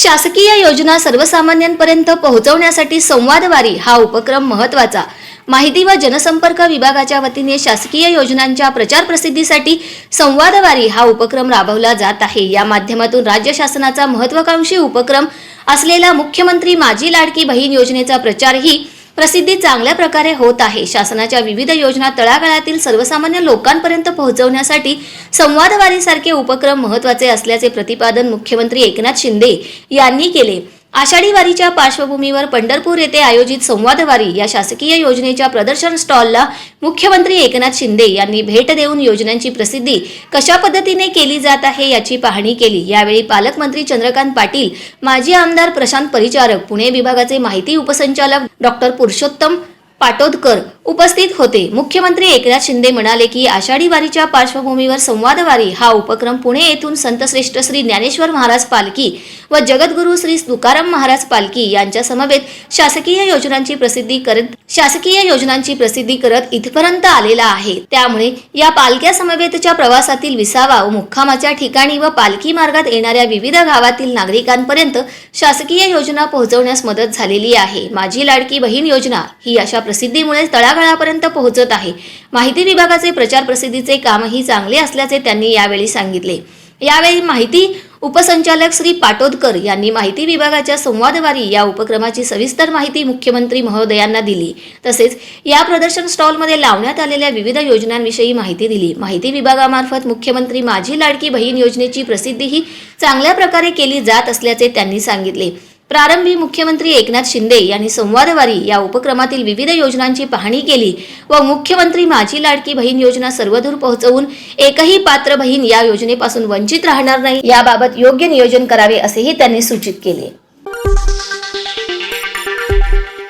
शासकीय योजना सर्वसामान्यांपर्यंत पोहोचवण्यासाठी संवादवारी हा उपक्रम महत्त्वाचा माहिती व जनसंपर्क विभागाच्या वतीने शासकीय योजनांच्या प्रचार प्रसिद्धीसाठी संवादवारी हा उपक्रम राबवला जात आहे. या माध्यमातून राज्य शासनाचा महत्वाकांक्षी उपक्रम असलेला मुख्यमंत्री माझी लाडकी बहीण योजनेचा प्रचारही प्रसिद्धी चांगल्या प्रकारे होत आहे. शासनाच्या विविध योजना तळागाळातील सर्वसामान्य लोकांपर्यंत पोहोचवण्यासाठी संवादवारीसारखे उपक्रम महत्त्वाचे असल्याचे प्रतिपादन मुख्यमंत्री एकनाथ शिंदे यांनी केले. आषाढी वारीच्या पार्श्वभूमीवर पंढरपूर येथे आयोजित संवादवारी या शासकीय योजनेच्या प्रदर्शन स्टॉलला मुख्यमंत्री एकनाथ शिंदे यांनी भेट देऊन योजनांची प्रसिद्धी कशा पद्धतीने केली जात आहे याची पाहणी केली. यावेळी पालकमंत्री चंद्रकांत पाटील माजी आमदार प्रशांत परिचारक पुणे विभागाचे माहिती उपसंचालक डॉक्टर पुरुषोत्तम पाटोदकर उपस्थित होते. मुख्यमंत्री एकनाथ शिंदे म्हणाले की आषाढी वारीच्या पार्श्वभूमीवर संवादवारी हा उपक्रम पुणे येथून संतश्रेष्ठ श्री ज्ञानेश्वर महाराज पालखी व जगद्गुरू श्री तुकाराम महाराज पालखी यांच्या समवेत शासकीय योजनांची प्रसिद्धी करत शासकीय योजनांची प्रसिद्धी करत इथपर्यंत आलेला आहे. त्यामुळे या पालख्या समवेतच्या प्रवासातील विसावा व मुक्कामाच्या ठिकाणी व पालखी मार्गात येणाऱ्या विविध गावातील नागरिकांपर्यंत शासकीय योजना पोहोचवण्यास मदत झालेली आहे. माझी लाडकी बहीण योजना ही अशा प्रसिद्धीमुळे तळागाळापर्यंत पोहोचत आहे. माहिती विभागाचे प्रचार प्रसिद्धीचे कामही चांगले असल्याचे त्यांनी यावेळी सांगितले. यावेळी माहिती उपसंचालक श्री पाटोदकर यांनी माहिती विभागाच्या संवादवारी या उपक्रमाची सविस्तर माहिती मुख्यमंत्री महोदयांना दिली. तसेच या प्रदर्शन स्टॉलमध्ये लावण्यात आलेल्या विविध योजनांविषयी माहिती दिली. माहिती विभागामार्फत मुख्यमंत्री माझी लाडकी बहीण योजनेची प्रसिद्धीही चांगल्या प्रकारे केली जात असल्याचे त्यांनी सांगितले. प्रारंभी मुख्यमंत्री एकनाथ शिंदे यांनी संवादवारी या उपक्रमातील विविध योजनांची पाहणी केली व मुख्यमंत्री माझी लाडकी बहीण योजना सर्वदूर पोहोचवून एकही पात्र बहीण या योजनेपासून वंचित राहणार नाही याबाबत योग्य नियोजन करावे असेही त्यांनी सूचित केले.